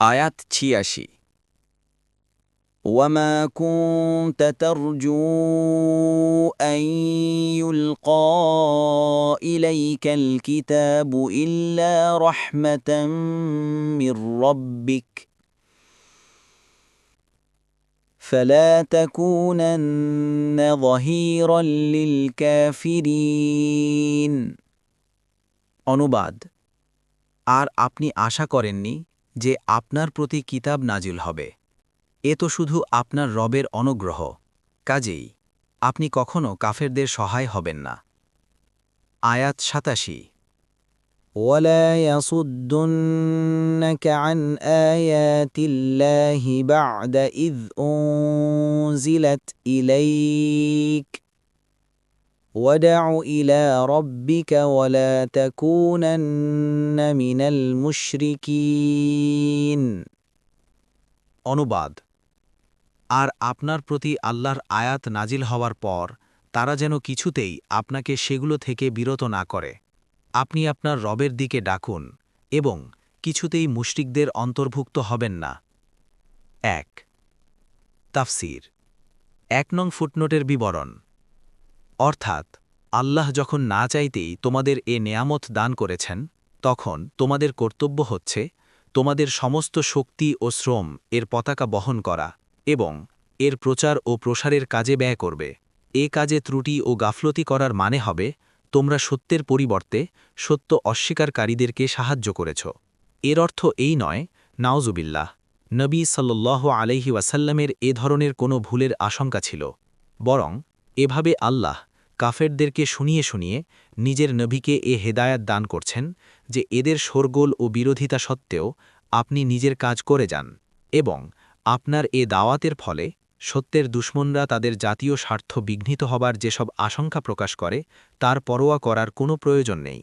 আয়াত ছিয়াশি وما كنت ترجو أن يلقى إليك الكتاب إلا رحمة من ربك فلا تكونن ظهيرا للكافرين অনুবাদ আর আপনি আশা করেননি যে আপনার প্রতি কিতাব নাজিল হবে এ তো শুধু আপনার রবের অনুগ্রহ কাজেই আপনি কখনো কাফেরদের সহায় হবেন না আয়াত সাতাশি ولا يصدنك عن آيات الله بعد إذ أنزلت إليك ودع إلى ربك ولا تكونن من المشركين অনুবাদ আর আপনার প্রতি আল্লাহর আয়াত নাজিল হওয়ার পর তারা যেন কিছুতেই আপনাকে সেগুলো থেকে বিরত না করে আপনি আপনার রবের দিকে ডাকুন এবং কিছুতেই মুশরিকদের অন্তর্ভুক্ত হবেন না এক তাফসির এক নং ফুটনোটের বিবরণ অর্থাৎ, আল্লাহ যখন না চাইতেই তোমাদের এ নেয়ামত দান করেছেন, তখন তোমাদের কর্তব্য হচ্ছে তোমাদের সমস্ত শক্তি ও শ্রম এর পতাকা বহন করা এবং এর প্রচার ও প্রসারের কাজে ব্যয় করবে। এ কাজে ত্রুটি ও গাফলতি করার মানে হবে, তোমরা সত্যের পরিবর্তে সত্য অস্বীকারীদেরকে সাহায্য করেছ। এর অর্থ এই নয় নাওজুবিল্লাহ নবী সাল্লাহ আলহি ওয়াসাল্লামের এ ধরনের কোনো ভুলের আশঙ্কা ছিল। বরং, এভাবে আল্লাহ কাফেরদেরকে শুনিয়ে শুনিয়ে নিজের নভিকে এ হেদায়াত দান করছেন যে এদের শোরগোল ও বিরোধিতা সত্ত্বেও আপনি নিজের কাজ করে যান এবং আপনার এ দাওয়াতের ফলে সত্যের দুশ্মনরা তাদের জাতীয় স্বার্থ বিঘ্নিত হবার যেসব আশঙ্কা প্রকাশ করে, তার পরোয়া করার কোনো প্রয়োজন নেই।